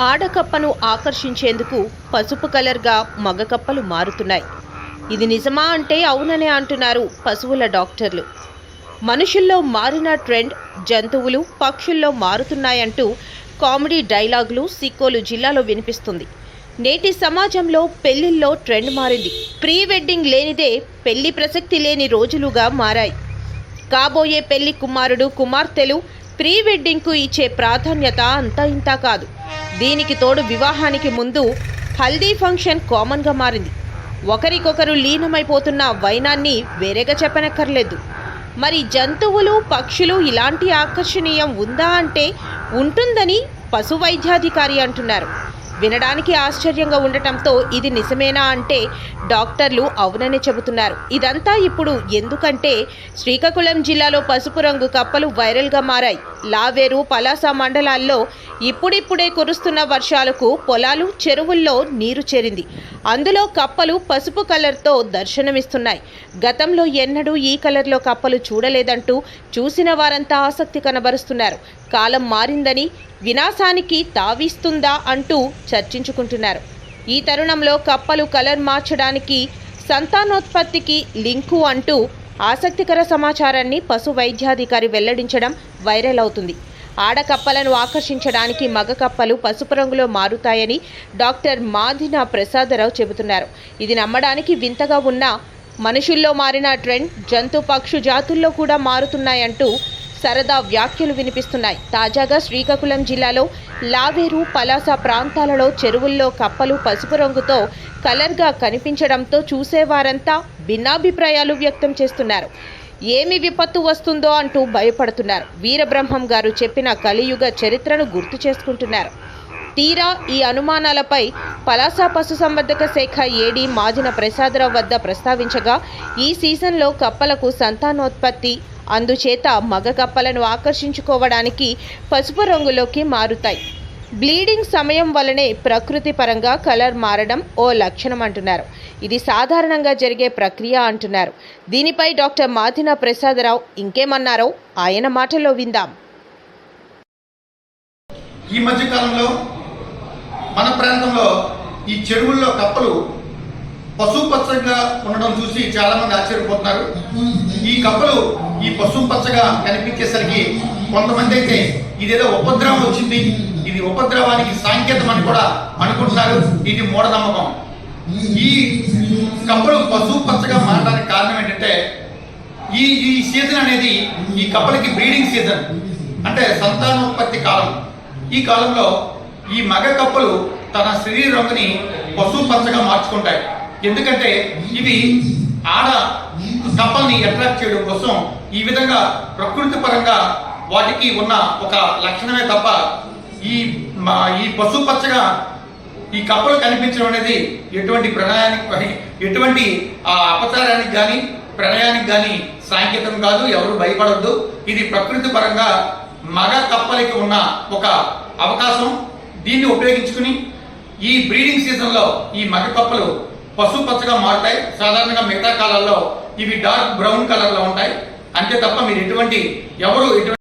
ఆడకప్పను ఆకర్షించేందుకు పసుపు కలర్గా మగకప్పలు మారుతున్నాయి. ఇది నిజమా అంటే అవుననే అంటున్నారు పశువుల డాక్టర్లు. మనుషుల్లో మారిన ట్రెండ్ జంతువులు పక్షుల్లో మారుతున్నాయంటూ కామెడీ డైలాగులు సిక్కోలు జిల్లాలో వినిపిస్తుంది. నేటి సమాజంలో పెళ్ళిల్లో ట్రెండ్ మారింది. ప్రీ వెడ్డింగ్ లేనిదే పెళ్ళి ప్రసక్తి లేని రోజులుగా మారాయి. కాబోయే పెళ్ళి కుమారుడు కుమార్తెలు ప్రీ వెడ్డింగ్కు ఇచ్చే ప్రాధాన్యత అంతా ఇంతా కాదు. దీనికి తోడు వివాహానికి ముందు హల్దీ ఫంక్షన్ కామన్గా మారింది. ఒకరికొకరు లీనమైపోతున్న వైనాన్ని వేరేగా చెప్పనక్కర్లేదు. మరి జంతువులు పక్షులు ఇలాంటి ఆకర్షణీయం ఉందా అంటే ఉంటుందని పశు వైద్యాధికారి అంటున్నారు. వినడానికి ఆశ్చర్యంగా ఉండటంతో ఇది నిజమేనా అంటే డాక్టర్లు అవునని చెబుతున్నారు. ఇదంతా ఇప్పుడు ఎందుకంటే శ్రీకాకుళం జిల్లాలో పసుపు రంగు కప్పలు వైరల్గా మారాయి. లావేరు పలాస మండలాల్లో ఇప్పుడిప్పుడే కురుస్తున్న వర్షాలకు పొలాలు చెరువుల్లో నీరు చేరింది. అందులో కప్పలు పసుపు కలర్తో దర్శనమిస్తున్నాయి. గతంలో ఎన్నడూ ఈ కలర్లో కప్పలు చూడలేదంటూ చూసిన వారంతా ఆసక్తి కనబరుస్తున్నారు. కాలం మారిందని వినాశానికి తావిస్తుందా అంటూ చర్చించుకుంటున్నారు. ఈ తరుణంలో కప్పలు కలర్ మార్చడానికి సంతానోత్పత్తికి లింకు అంటూ ఆసక్తికర సమాచారాన్ని పశు వైద్యాధికారి వెల్లడించడం వైరల్ అవుతుంది. ఆడకప్పలను ఆకర్షించడానికి మగ కప్పలు పసుపు రంగులో మారుతాయని డాక్టర్ మాధిన ప్రసాదరావు చెబుతున్నారు. ఇది నమ్మడానికి వింతగా ఉన్న మనుషుల్లో మారిన ట్రెండ్ జంతు పక్షు జాతుల్లో కూడా మారుతున్నాయంటూ సరదా వ్యాఖ్యలు వినిపిస్తున్నాయి. తాజాగా శ్రీకాకుళం జిల్లాలో లావేరు పలాస ప్రాంతాలలో చెరువుల్లో కప్పలు పసుపు రంగుతో కలర్గా కనిపించడంతో చూసేవారంతా భిన్నాభిప్రాయాలు వ్యక్తం చేస్తున్నారు. ఏమి విపత్తు వస్తుందో అంటూ భయపడుతున్నారు. వీరబ్రహ్మం గారు చెప్పిన కలియుగ చరిత్రను గుర్తు చేసుకుంటున్నారు. తీరా ఈ అనుమానాలపై పలాస పశుసంవర్ధక శాఖ ఏడీ మాజిన ప్రసాదరావు వద్ద ప్రస్తావించగా ఈ సీజన్లో కప్పలకు సంతానోత్పత్తి అందుచేత మగ కప్పలను ఆకర్షించుకోవడానికి పసుపు రంగులోకి మారుతాయి. బ్లీడింగ్ సమయం వలనే ప్రకృతి పరంగా కలర్ మారడం ఓ లక్షణం అంటున్నారు. ఇది సాధారణంగా జరిగే ప్రక్రియ అంటున్నారు. దీనిపై డాక్టర్ మాధిన ప్రసాదరావు ఇంకేమన్నారో ఆయన మాటల్లో విందాం. ఈ మధ్య కాలంలో మన ప్రాంతంలో ఈ చెరువుల్లో కప్పలు పశుపచ్చగా ఉండడం చూసి చాలా మంది ఆశ్చర్యపోతున్నారు. ఈ కప్పలు ఈ పశుపచ్చగా కనిపించేసరికి కొంతమంది అయితే ఇదేదో ఉపద్రవం వచ్చింది. ఇది ఉపద్రవానికి సాంకేతం అని కూడా అనుకుంటున్నారు. ఇది మూఢనమ్మకం. ఈ కప్పలు పశువు పచ్చగా మారడానికి కారణం ఏంటంటే ఈ ఈ సీజన్ అనేది ఈ కప్పలకి బ్రీడింగ్ సీజన్. అంటే సంతానోత్పత్తి కాలం. ఈ కాలంలో ఈ మగ కప్పలు తన శరీర రంగుని పశువు పచ్చగా మార్చుకుంటాయి. ఎందుకంటే ఇవి ఆడ కప్పల్ని అట్రాక్ట్ చేయడం కోసం ఈ విధంగా ప్రకృతి పరంగా వాటికి ఉన్న ఒక లక్షణమే తప్ప ఈ ఈ పశువు పచ్చగా ఈ కప్పలు కనిపించడం అనేది ఎటువంటి ప్రణయానికి ఎటువంటి ఆ అపచారానికి కానీ ప్రణయానికి కానీ సాంకేతం కాదు ఎవరు భయపడద్దు. ఇది ప్రకృతి పరంగా మగ కప్పలకి ఉన్న ఒక అవకాశం. దీన్ని ఉపయోగించుకుని ఈ బ్రీడింగ్ సీజన్లో ఈ మగ కప్పలు పసుపు పచ్చగా మారుతాయి. సాధారణంగా మిగతా కాలాల్లో ఇవి డార్క్ బ్రౌన్ కలర్లో ఉంటాయి. అంతే తప్ప మీరు ఎటువంటి ఎవరు ఎటువంటి